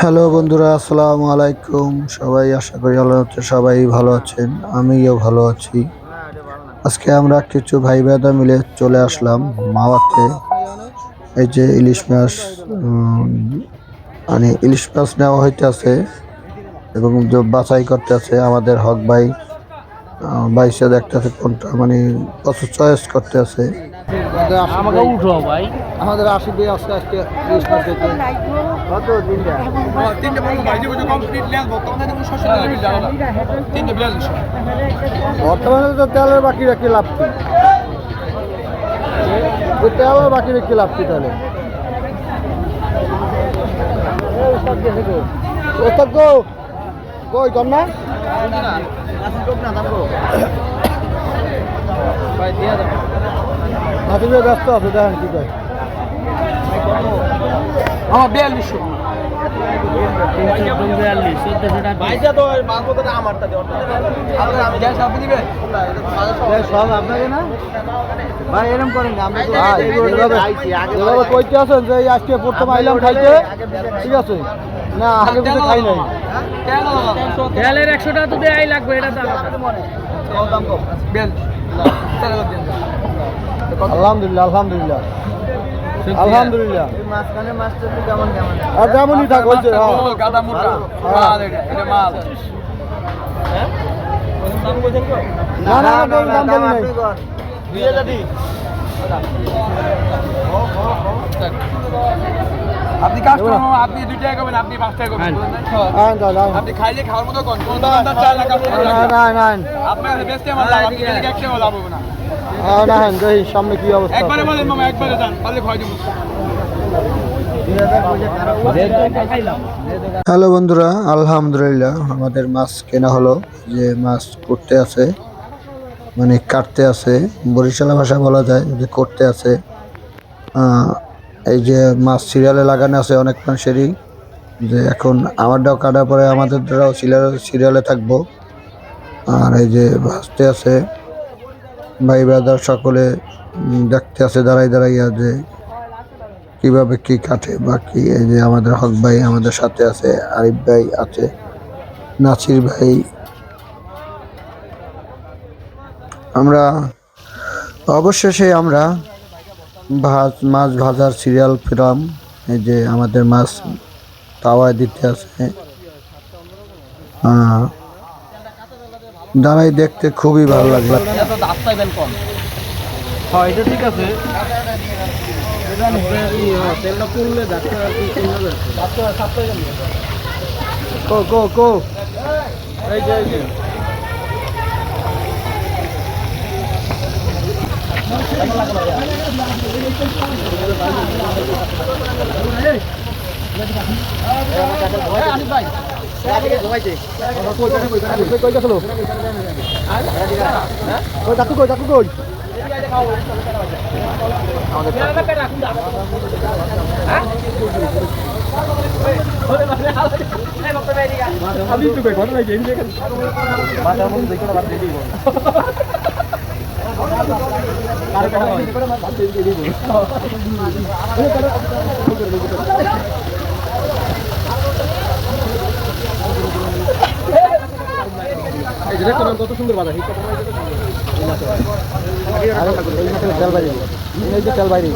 Hello বন্ধুরা আসসালামু আলাইকুম। সবাই আশা করি আল্লাহ হচ্ছে সবাই ভালো আছেন আমিও ভালো আছি। আজকে আমরা কিছু ভাই বেদা মিলে চলে আসলাম মাওয়াতে। এই যে ইলিশ মাছ মানে ইলিশ মাছ নেওয়া হইতেছে এবং বাছাই করতে আছে আমাদের হক ভাই আহ, বাইসে দেখতেছে কোনটা মানে কত চয়েস করতে আছে আমাকে উঠো ভাই। আমাদের আজকে ইলিশ মাছ খেতে কত তিনটা কমপ্লিট বর্তমানে তিনটে তো তেলের বাকি রাখি লাভ কি? তো তেলের বাকি রাখি লাভ কি তাহলে? কই কর না? ভাই দিয়ে দাও নাতিবে ব্যস্ত আছে দেখেন কি কয় আমার বিয়াল্লিশশো। আপনাকে না? ভাই করেন এভাবে কইতে আছেন যে আজকে প্রথম আইলাম খাইতে। ঠিক আছে? না আগে কিছু খাই নাই। তেলের একশো টাকা তো দেয়াই লাগবে এটা তো দাম কম। বিয়াল্লিশ। আলহামদুলিল্লাহ আলহামদুলিল্লাহ। আলহামদুলিল্লাহ। মাঝখানে মাছটা তো কেমন কেমন? আর যেমনই থাক হয়েছে হ্যাঁ। গাদা মোটা মাল এটা এটা মাল। না না না দাম নাই। দিয়ে যাবি আপনি কাস্টমার আপনি দুই টাকা করবেন আপনি পাঁচ টাকা করবেন আপনি খাইলে খাওয়ার মতো কোন দোকানদার আপনি না না না আপনার বেস্টে আমার লাভ আপনি গেলে লাভ হবে না। হ্যাঁ না হ্যাঁ দেখি সামনে কি অবস্থা একবারে বলেন মামা একবারে যান পারলে খাওয়াই দেবো হ্যালো বন্ধুরা আলহামদুলিল্লাহ আমাদের মাছ কেনা হলো যে মাছ করতে আছে মানে কাটতে আছে বরিশালা ভাষা বলা যায় যে করতে আছে। এই যে মাছ সিরিয়ালে লাগানো আছে অনেক মানুষেরই যে এখন আমারটাও কাটার পরে আমাদের দ্বারাও সিরিয়ালে সিরিয়ালে থাকব। আর এই যে ভাসতে আছে ভাই ব্রাদার সকলে দেখতে আছে দাঁড়াই দাঁড়াইয়া যে কীভাবে কী কাটে বা কি এই যে আমাদের হক ভাই আমাদের সাথে আছে আরিফ ভাই আছে নাসির ভাই। আমরা অবশেষে আমরা ভাত মাছ ভাজার সিরিয়াল ফিরাম এই যে আমাদের মাছ তাওয়ায় দিতে আছে। আহ, দাঁড়াই দেখতে খুবই ভালো লাগল। হ্যাঁ আর কি কো কো। এই যে এই যে। কারে কারে বাদ দিব এই যে দেখো না কত সুন্দর বাজার। তেল বাইরে এই যে তেল বাইরে